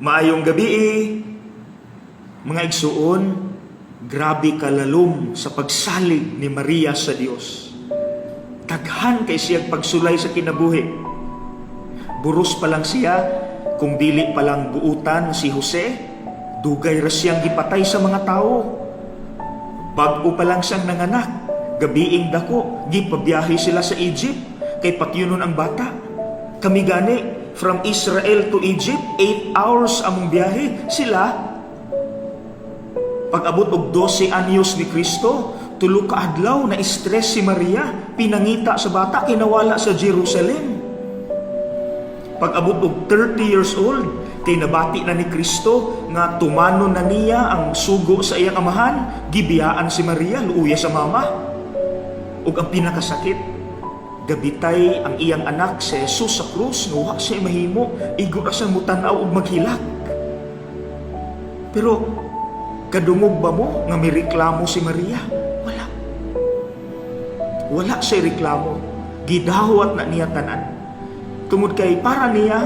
Maayong gabi eh. Mga igsuon, grabe kalalom sa pagsalig ni Maria sa Dios. Taghan kay siyang pagsulay sa kinabuhi. Buros pa lang siya, kung dili pa lang buutan si Jose, dugay ra siyang gipatay sa mga tao. Bago pa lang siyang nanganak, gabiing dako, gipabiyahe sila sa Egypt, kay patyunon ang bata. Kami gani, from Israel to Egypt, 8 hours among biyahe. Sila, pag abot og 12 anyos ni Kristo, tulo ka adlaw na stress si Maria, pinangita sa bata, kinawala sa Jerusalem. Pag abot og 30 years old, kay nabati na ni Kristo nga tumanon na niya ang sugo sa iyang amahan, gibiyaan si Maria, luuya sa mama. Ug ang pinakasakit, gabitay ang iyang anak si Jesus sa krus, nuha siya mahimo, igo na siya mutanaw ug maghilak. Pero kadungog ba mo nga may reklamo si Maria? Wala. Wala siya reklamo. Gidawat na niya tanan. Tungod kay para niya,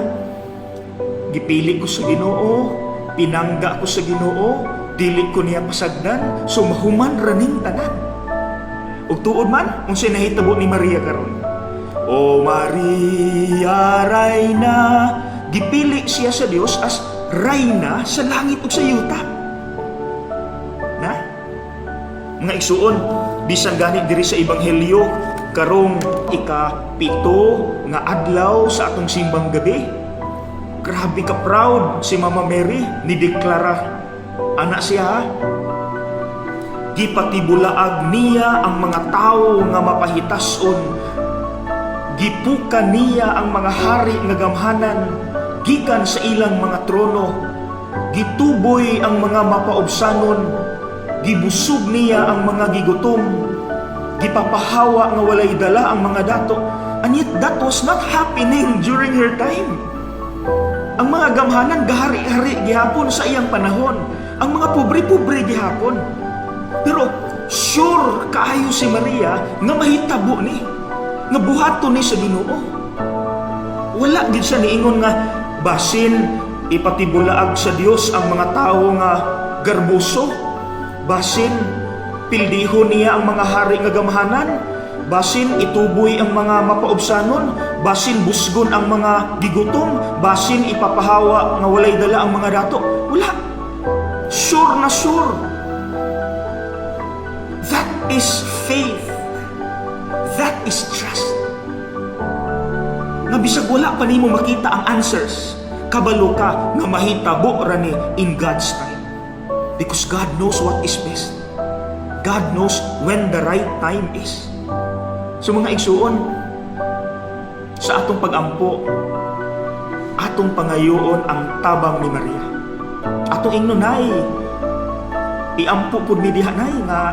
gipili ko sa ginoo, pinangga ko sa ginoo, dili ko niya pasagdan, sumahuman raning tanan. Ug tuod man, unsay nahitabo ni Maria karon. O Maria Rayna, gipili siya sa Dios as Rayna sa langit ug sa yuta. Na? Mga igsuon, bisan gani diri sa ebanghelyo karong ikapito nga adlaw sa atong simbang gabi. Grabe ka proud si Mama Mary ni deklara anak siya ha? Gipatibulaag niya ang mga tao nga mapahitason. Gipuka niya ang mga hari nga gamhanan gikan sa ilang mga trono. Gituboy ang mga mapaobsanon. Gibusog niya ang mga gigutom. Gipapahawa nga walay dala ang mga dato. And yet that was not happening during her time. Ang mga gamhanan gahari-hari gihapon sa iyang panahon. Ang mga pobre-pobre gihapon. Pero sure kaayo si Maria nga mahitabo ni nga buhaton ni sa Ginoo. Wala gid siya niingon nga basin ipatibulaag sa Dios ang mga tao nga garbuso. Basin pildihon niya ang mga hari nga gamhanan. Basin ituboy ang mga mapaobsanon, basin busgon ang mga gigutom, basin ipapahawa nga walay dala ang mga dato. Wala. Sure na sure. Is faith. That is trust. Nga bisag wala pa nimo makita ang answers, kabalo ka nga mahitabo ra ni in God's time. Because God knows what is best. God knows when the right time is. So mga igsuon, sa atong pagampo, atong pangayoon ang tabang ni Maria. Atong ingnunay, iampo pud mi diha nay nga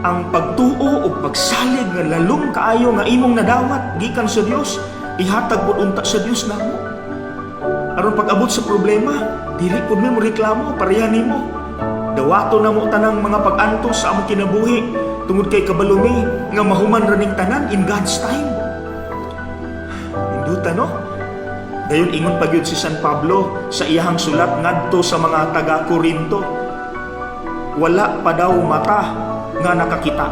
ang pagtuo o pagsalig nga lalong kaayo nga imong nadawat gikan sa Dios ihatag pud unta sa Dios namo. Aron pag-abot sa problema dili pud mo reklamo pareha nimo. Dawato na mo tanang mga pag-antos sa among kinabuhi tungod kay kabalumi nga mahuman raning tanan in God's time. Induta no? Dayon ingon pa gyud si San Pablo sa iyahang sulat ngadto sa mga taga Korinto wala pa daw mata nga nakakita.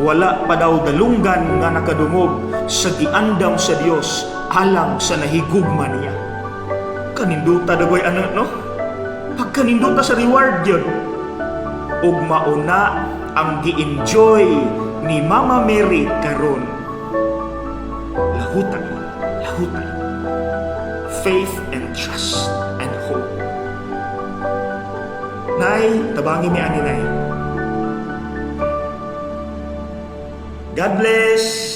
Wala pa daw dalunggan nga nakadungog sa giandam sa Dios alang sa nahigugma niya. Kaninduta dagoy ano no? Pagkaninduta sa reward yun. Ug mauna ang gi-enjoy ni Mama Mary karon. Lahutan, lahutan. Faith and trust and hope. Nay, tabangi mi ani nay. God bless!